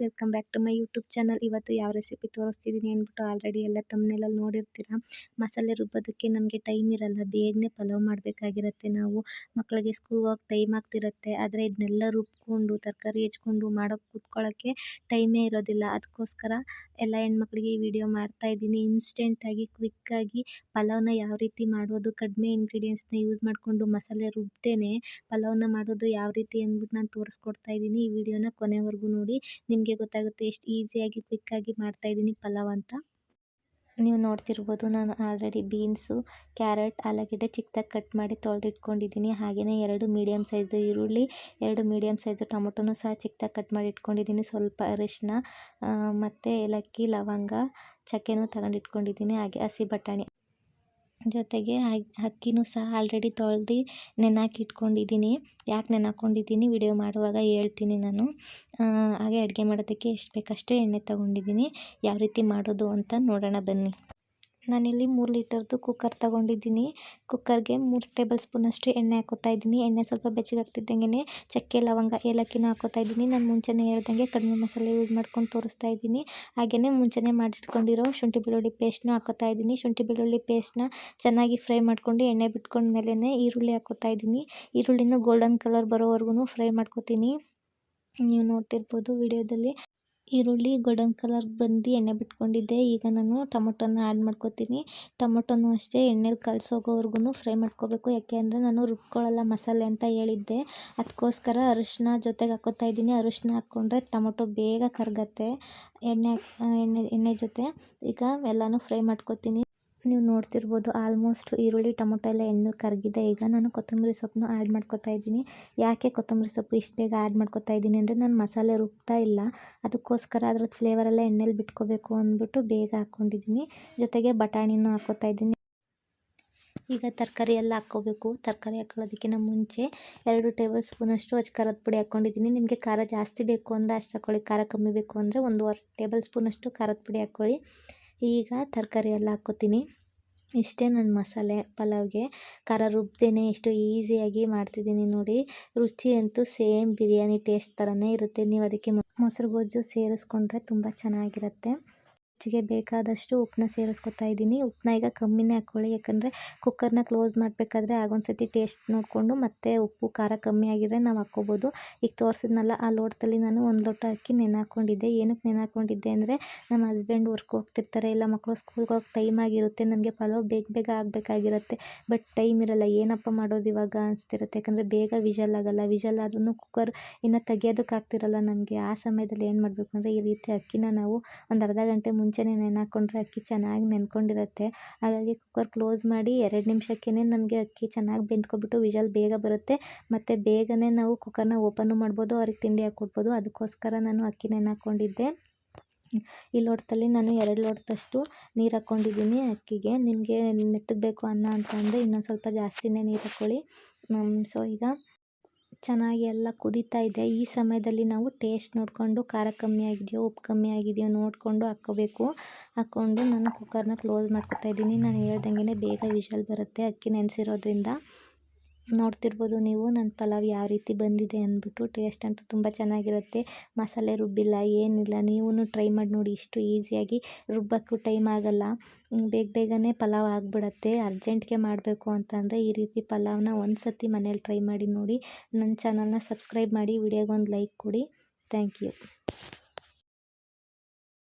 Welcome back to my YouTube channel ಇವತ್ತು ಯಾವ recipe ತೋರಿಸ್ತಿದ್ದೀನಿ ಅಂದ್ಬಿಟ್ಟು ಆಲ್ರೆಡಿ ಎಲ್ಲ ತಮ್ಮನೆಲ್ಲ ನೋಡಿರ್ತೀರ. ಮಸಾಲೆ ರುಬ್ಬೋದಕ್ಕೆ ನಮಗೆ ಟೈಮ್ ಇರಲ್ಲ. ಬೇಗನೆ ಪಲಾವ್ ಮಾಡಬೇಕಾಗಿರುತ್ತೆ ನಾವು. ಮಕ್ಕಳಿಗೆ ಸ್ಕೂಲ್ ಹೋಗಿ ಟೈಮ್ ಆಗ್ತಿರುತ್ತೆ. ಆದರೆ ಇದನ್ನೆಲ್ಲ ರುಬ್ಕೊಂಡು, ತರಕಾರಿ ಹೆಚ್ಕೊಂಡು ಮಾಡೋಕ್ಕೆ ಕೂತ್ಕೊಳ್ಳೋಕ್ಕೆ ಟೈಮೇ ಇರೋದಿಲ್ಲ. ಅದಕ್ಕೋಸ್ಕರ ಎಲ್ಲ ಹೆಣ್ಮಕ್ಳಿಗೆ ಈ ವಿಡಿಯೋ ಮಾಡ್ತಾ ಇದ್ದೀನಿ. ಇನ್ಸ್ಟೆಂಟಾಗಿ ಕ್ವಿಕ್ಕಾಗಿ ಪಲಾವ್ನ ಯಾವ ರೀತಿ ಮಾಡೋದು, ಕಡಿಮೆ ಇಂಗ್ರೀಡಿಯೆಂಟ್ಸ್ನ ಯೂಸ್ ಮಾಡಿಕೊಂಡು ಮಸಾಲೆ ರುಬ್ದೇನೆ ಪಲಾವ್ನ ಮಾಡೋದು ಯಾವ ರೀತಿ ಅಂದ್ಬಿಟ್ಟು ನಾನು ತೋರಿಸ್ಕೊಡ್ತಾ ಇದ್ದೀನಿ. ಈ ವಿಡಿಯೋನ ಕೊನೆವರೆಗೂ ನೋಡಿ. ನಿಮಗೆ ಗೊತ್ತಾಗುತ್ತೆ ಎಷ್ಟು ಈಸಿಯಾಗಿ ಕ್ವಿಕ್ಕಾಗಿ ಮಾಡ್ತಾಯಿದ್ದೀನಿ ಪಲಾವ್ ಅಂತ. ನೀವು ನೋಡ್ತಿರ್ಬೋದು ನಾನು ಆಲ್ರೆಡಿ ಬೀನ್ಸು ಕ್ಯಾರೆಟ್ ಆಲೂಗೆಡ್ಡೆ ಚಿಕ್ಕದಾಗಿ ಕಟ್ ಮಾಡಿ ತೊಳೆದಿಟ್ಕೊಂಡಿದ್ದೀನಿ. ಹಾಗೆಯೇ ಎರಡು ಮೀಡಿಯಮ್ ಸೈಜು ಈರುಳ್ಳಿ, ಎರಡು ಮೀಡಿಯಮ್ ಸೈಜು ಟೊಮೊಟೊನೂ ಸಹ ಚಿಕ್ಕದಾಗಿ ಕಟ್ ಮಾಡಿ ಇಟ್ಕೊಂಡಿದ್ದೀನಿ. ಸ್ವಲ್ಪ ಅರಿಶಿನ ಮತ್ತು ಏಲಕ್ಕಿ, ಲವಂಗ, ಚಕ್ಕೆನೂ ತಗೊಂಡಿಟ್ಕೊಂಡಿದ್ದೀನಿ. ಹಾಗೆ ಹಸಿ ಬಟಾಣಿ. ಜೊತೆಗೆ ಅಕ್ಕಿನೂ ಸಹ ಆಲ್ರೆಡಿ ತೊಳ್ದು ನೆನೆಹಾಕಿ ಇಟ್ಕೊಂಡಿದ್ದೀನಿ. ಯಾಕೆ ನೆನೆಹಾಕ್ಕೊಂಡಿದ್ದೀನಿ ವಿಡಿಯೋ ಮಾಡುವಾಗ ಹೇಳ್ತೀನಿ ನಾನು. ಹಾಗೆ ಅಡುಗೆ ಮಾಡೋದಕ್ಕೆ ಎಷ್ಟು ಬೇಕಷ್ಟು ಎಣ್ಣೆ ತಗೊಂಡಿದ್ದೀನಿ. ಯಾವ ರೀತಿ ಮಾಡೋದು ಅಂತ ನೋಡೋಣ ಬನ್ನಿ. ನಾನಿಲ್ಲಿ ಮೂರು ಲೀಟರ್ದು ಕುಕ್ಕರ್ ತೊಗೊಂಡಿದ್ದೀನಿ. ಕುಕ್ಕರ್ಗೆ ಮೂರು ಟೇಬಲ್ ಸ್ಪೂನಷ್ಟು ಎಣ್ಣೆ ಹಾಕೋತಾ ಇದ್ದೀನಿ. ಎಣ್ಣೆ ಸ್ವಲ್ಪ ಬೆಚ್ಚಗಾಗ್ತಿದ್ದಂಗೆ ಚಕ್ಕೆ, ಲವಂಗ ಏಲಕ್ಕಿನ ಹಾಕೋತಾ ಇದ್ದೀನಿ. ನಾನು ಮುಂಚೆನೇ ಹೇಳ್ದಂಗೆ ಕಡಿಮೆ ಮಸಾಲೆ ಯೂಸ್ ಮಾಡ್ಕೊಂಡು ತೋರಿಸ್ತಾ ಇದ್ದೀನಿ. ಹಾಗೆಯೇ ಮುಂಚೆನೇ ಮಾಡಿಟ್ಕೊಂಡಿರೋ ಶುಂಠಿ ಬೆಳ್ಳುಳ್ಳಿ ಪೇಸ್ಟ್ನ ಹಾಕೋತಾ ಇದ್ದೀನಿ. ಶುಂಠಿ ಬೆಳ್ಳುಳ್ಳಿ ಪೇಸ್ಟ್ನ ಚೆನ್ನಾಗಿ ಫ್ರೈ ಮಾಡ್ಕೊಂಡು ಎಣ್ಣೆ ಬಿಟ್ಕೊಂಡ್ಮೇಲೆ ಈರುಳ್ಳಿ ಹಾಕೋತಾ ಇದ್ದೀನಿ. ಈರುಳ್ಳಿನೂ ಗೋಲ್ಡನ್ ಕಲರ್ ಬರೋವರೆಗೂ ಫ್ರೈ ಮಾಡ್ಕೊತೀನಿ. ನೀವು ನೋಡ್ತಿರ್ಬೋದು ವಿಡಿಯೋದಲ್ಲಿ. ಈರುಳ್ಳಿ ಗೋಲ್ಡನ್ ಕಲರ್ ಬಂದು ಎಣ್ಣೆ ಬಿಟ್ಕೊಂಡಿದ್ದೆ. ಈಗ ನಾನು ಟೊಮೊಟೊನ ಆ್ಯಡ್ ಮಾಡ್ಕೊತೀನಿ. ಟೊಮೊಟೊನೂ ಅಷ್ಟೇ, ಎಣ್ಣೆಲಿ ಕಲಸೋಗೋವರೆಗೂ ಫ್ರೈ ಮಾಡ್ಕೋಬೇಕು. ಯಾಕೆ ಅಂದರೆ ನಾನು ರುಬ್ಕೊಳ್ಳಲ್ಲ ಮಸಾಲೆ ಅಂತ ಹೇಳಿದ್ದೆ. ಅದಕ್ಕೋಸ್ಕರ ಅರಿಶಿನ ಜೊತೆಗೆ ಹಾಕೋತಾ ಇದ್ದೀನಿ. ಅರಿಶಿನ ಹಾಕ್ಕೊಂಡ್ರೆ ಟೊಮೊಟೊ ಬೇಗ ಕರಗತ್ತೆ. ಎಣ್ಣೆ ಎಣ್ಣೆ ಎಣ್ಣೆ ಜೊತೆ. ಈಗ ಎಲ್ಲನೂ ಫ್ರೈ ಮಾಡ್ಕೊತೀನಿ. ನೀವು ನೋಡ್ತಿರ್ಬೋದು ಆಲ್ಮೋಸ್ಟ್ ಈರುಳ್ಳಿ, ಟೊಮೊಟೊ ಎಲ್ಲ ಎಣ್ಣೆ ಕರಗಿದೆ. ಈಗ ನಾನು ಕೊತ್ತಂಬರಿ ಸೊಪ್ಪನ್ನು ಆ್ಯಡ್ ಮಾಡ್ಕೊತಾ ಇದ್ದೀನಿ. ಯಾಕೆ ಕೊತ್ತಂಬರಿ ಸೊಪ್ಪು ಇಷ್ಟು ಬೇಗ ಆ್ಯಡ್ ಮಾಡ್ಕೊತಾ ಇದ್ದೀನಿ ಅಂದರೆ ನಾನು ಮಸಾಲೆ ರುಬ್ತಾ ಇಲ್ಲ. ಅದಕ್ಕೋಸ್ಕರ ಅದ್ರದ್ದು ಫ್ಲೇವರೆಲ್ಲ ಎಣ್ಣೆಲಿ ಬಿಟ್ಕೋಬೇಕು ಅಂದ್ಬಿಟ್ಟು ಬೇಗ ಹಾಕ್ಕೊಂಡಿದ್ದೀನಿ. ಜೊತೆಗೆ ಬಟಾಣಿನೂ ಹಾಕ್ಕೋತಾ ಇದ್ದೀನಿ. ಈಗ ತರಕಾರಿ ಎಲ್ಲ ಹಾಕ್ಕೋಬೇಕು. ತರಕಾರಿ ಹಾಕೊಳ್ಳೋದಕ್ಕಿಂತ ಮುಂಚೆ ಎರಡು ಟೇಬಲ್ ಸ್ಪೂನಷ್ಟು ಅಚ್ಚ ಖಾರದ ಪುಡಿ ಹಾಕ್ಕೊಂಡಿದ್ದೀನಿ. ನಿಮಗೆ ಖಾರ ಜಾಸ್ತಿ ಬೇಕು ಅಂದರೆ ಅಷ್ಟು ಹಾಕ್ಕೊಳ್ಳಿ ಖಾರ ಕಮ್ಮಿ ಬೇಕು ಅಂದರೆ ಒಂದೂವರೆ ಟೇಬಲ್ ಸ್ಪೂನಷ್ಟು ಖಾರದ ಪುಡಿ ಹಾಕ್ಕೊಳ್ಳಿ ಈಗ ತರಕಾರಿ ಎಲ್ಲ ಹಾಕ್ಕೋತೀನಿ. ಇಷ್ಟೇ ನನ್ನ ಮಸಾಲೆ ಪಲಾವ್ಗೆ. ಖಾರ ರುಬ್ದೇನೆ ಎಷ್ಟು ಈಸಿಯಾಗಿ ಮಾಡ್ತಿದ್ದೀನಿ ನೋಡಿ. ರುಚಿ ಅಂತೂ ಸೇಮ್ ಬಿರಿಯಾನಿ ಟೇಸ್ಟ್ ಥರನೇ ಇರುತ್ತೆ. ನೀವು ಅದಕ್ಕೆ ಮೊಸರು ಗೊಜ್ಜು ಸೇರಿಸ್ಕೊಂಡ್ರೆ ತುಂಬ ಚೆನ್ನಾಗಿರುತ್ತೆ. ರುಚಿಗೆ ಬೇಕಾದಷ್ಟು ಉಪ್ಪನ್ನ ಸೇರಿಸ್ಕೊತಾ ಇದ್ದೀನಿ. ಉಪ್ಪನ್ನ ಈಗ ಕಮ್ಮಿನೇ ಹಾಕ್ಕೊಳ್ಳಿ ಯಾಕಂದರೆ ಕುಕ್ಕರ್ನ ಕ್ಲೋಸ್ ಮಾಡಬೇಕಾದ್ರೆ ಆಗೊಂದು ಸತಿ ಟೇಸ್ಟ್ ನೋಡಿಕೊಂಡು ಮತ್ತೆ ಉಪ್ಪು, ಖಾರ ಕಮ್ಮಿ ಆಗಿದ್ರೆ ನಾವು ಹಾಕ್ಕೋಬೋದು. ಈಗ ತೋರಿಸಿದ್ನಲ್ಲ, ಆ ಲೋಟದಲ್ಲಿ ನಾನು ಒಂದು ಲೋಟ ಅಕ್ಕಿ ನೆನೆ ಹಾಕ್ಕೊಂಡಿದ್ದೆ ಏನಕ್ಕೆ ನೆನೆ ಹಾಕ್ಕೊಂಡಿದ್ದೆ ಅಂದರೆ ನಮ್ಮ ಹಸ್ಬೆಂಡ್ ವರ್ಕ್ ಹೋಗ್ತಿರ್ತಾರೆ. ಇಲ್ಲ ಮಕ್ಕಳು ಸ್ಕೂಲ್ಗೆ ಹೋಗಿ ಟೈಮ್ ಆಗಿರುತ್ತೆ. ನನಗೆ ಪಲಾವ್ ಬೇಗ ಬೇಗ ಆಗಬೇಕಾಗಿರುತ್ತೆ. ಬಟ್ ಟೈಮ್ ಇರಲ್ಲ. ಏನಪ್ಪ ಮಾಡೋದು ಇವಾಗ ಅನಿಸ್ತಿರುತ್ತೆ. ಯಾಕಂದರೆ ಬೇಗ ವಿಷಲ್ ಆಗೋಲ್ಲ. ವಿಷಲ್ ಆದ್ರೂ ಕುಕ್ಕರ್ ಇನ್ನು ತೆಗಿಯೋದಕ್ಕೆ ಆಗ್ತಿರಲ್ಲ ನನಗೆ ಆ ಸಮಯದಲ್ಲಿ ಏನು ಮಾಡಬೇಕು ಅಂದರೆ ಈ ರೀತಿ ಅಕ್ಕಿನ ನಾವು ಒಂದು ಅರ್ಧ ಗಂಟೆ ಮುಂಚೆ ಮುಂಚೆನೇ ನೆನೆ ಹಾಕ್ಕೊಂಡ್ರೆ ಅಕ್ಕಿ ಚೆನ್ನಾಗಿ ನೆನ್ಕೊಂಡಿರುತ್ತೆ. ಹಾಗಾಗಿ ಕುಕ್ಕರ್ ಕ್ಲೋಸ್ ಮಾಡಿ ಎರಡು ನಿಮಿಷಕ್ಕೇ ನಮಗೆ ಅಕ್ಕಿ ಚೆನ್ನಾಗಿ ಬೆಂದ್ಕೊಬಿಟ್ಟು ವಿಶಲ್ ಬೇಗ ಬರುತ್ತೆ. ಮತ್ತು ಬೇಗನೆ ನಾವು ಕುಕ್ಕರ್ನ ಓಪನ್ನು ಮಾಡ್ಬೋದು, ಅವ್ರಿಗೆ ತಿಂಡಿ ಹಾಕ್ಕೊಡ್ಬೋದು. ಅದಕ್ಕೋಸ್ಕರ ನಾನು ಅಕ್ಕಿ ನೆನೆ ಹಾಕ್ಕೊಂಡಿದ್ದೆ ಈ ಲೋಟದಲ್ಲಿ ನಾನು ಎರಡು ಲೋಟದಷ್ಟು ನೀರು ಹಾಕ್ಕೊಂಡಿದ್ದೀನಿ ಅಕ್ಕಿಗೆ. ನಿಮಗೆ ಮೆತ್ತಗೆ ಬೇಕು ಅನ್ನ ಅಂತಂದರೆ ಇನ್ನೊಂದು ಸ್ವಲ್ಪ ಜಾಸ್ತಿನೇ ನೀರು ಹಾಕ್ಕೊಳ್ಳಿ. ಸೊ ಈಗ ಚೆನ್ನಾಗಿ ಎಲ್ಲ ಕುದೀತಾ ಇದೆ. ಈ ಸಮಯದಲ್ಲಿ ನಾವು ಟೇಸ್ಟ್ ನೋಡಿಕೊಂಡು, ಖಾರ ಕಮ್ಮಿ ಆಗಿದೆಯೋ, ಉಪ್ಪು ಕಮ್ಮಿ ಆಗಿದೆಯೋ ನೋಡಿಕೊಂಡು ಹಾಕ್ಕೋಬೇಕು. ಹಾಕ್ಕೊಂಡು ನಾನು ಕುಕ್ಕರ್ನ ಕ್ಲೋಸ್ ಮಾಡ್ಕೊತಾ ಇದ್ದೀನಿ. ನಾನು ಹೇಳ್ದಂಗೆ ಬೇಗ ವಿಶಲ್ ಬರುತ್ತೆ. ಅಕ್ಕಿ ನೆನೆಸಿರೋದ್ರಿಂದ. ನೋಡ್ತಿರ್ಬೋದು ನೀವು, ನನ್ನ ಪಲಾವ್ ಯಾವ ರೀತಿ ಬಂದಿದೆ ಅಂದ್ಬಿಟ್ಟು ಟೇಸ್ಟ್ ಅಂತೂ ತುಂಬ ಚೆನ್ನಾಗಿರುತ್ತೆ. ಮಸಾಲೆ ರುಬ್ಬಿಲ್ಲ, ಏನಿಲ್ಲ ನೀವೂ ಟ್ರೈ ಮಾಡಿ ನೋಡಿ, ಇಷ್ಟು ಈಸಿಯಾಗಿ ರುಬ್ಬಕ್ಕೂ ಟೈಮ್ ಆಗೋಲ್ಲ. ಬೇಗ ಬೇಗನೆ ಪಲಾವ್ ಆಗಿಬಿಡತ್ತೆ. ಅರ್ಜೆಂಟ್ಗೆ ಮಾಡಬೇಕು ಅಂತಂದರೆ ಈ ರೀತಿ ಪಲಾವ್ನ ಒಂದು ಸತಿ ಮನೇಲಿ ಟ್ರೈ ಮಾಡಿ ನೋಡಿ. ನನ್ನ ಚಾನಲ್ನ ಸಬ್ಸ್ಕ್ರೈಬ್ ಮಾಡಿ, ವಿಡಿಯೋಗೊಂದು ಲೈಕ್ ಕೊಡಿ. Thank you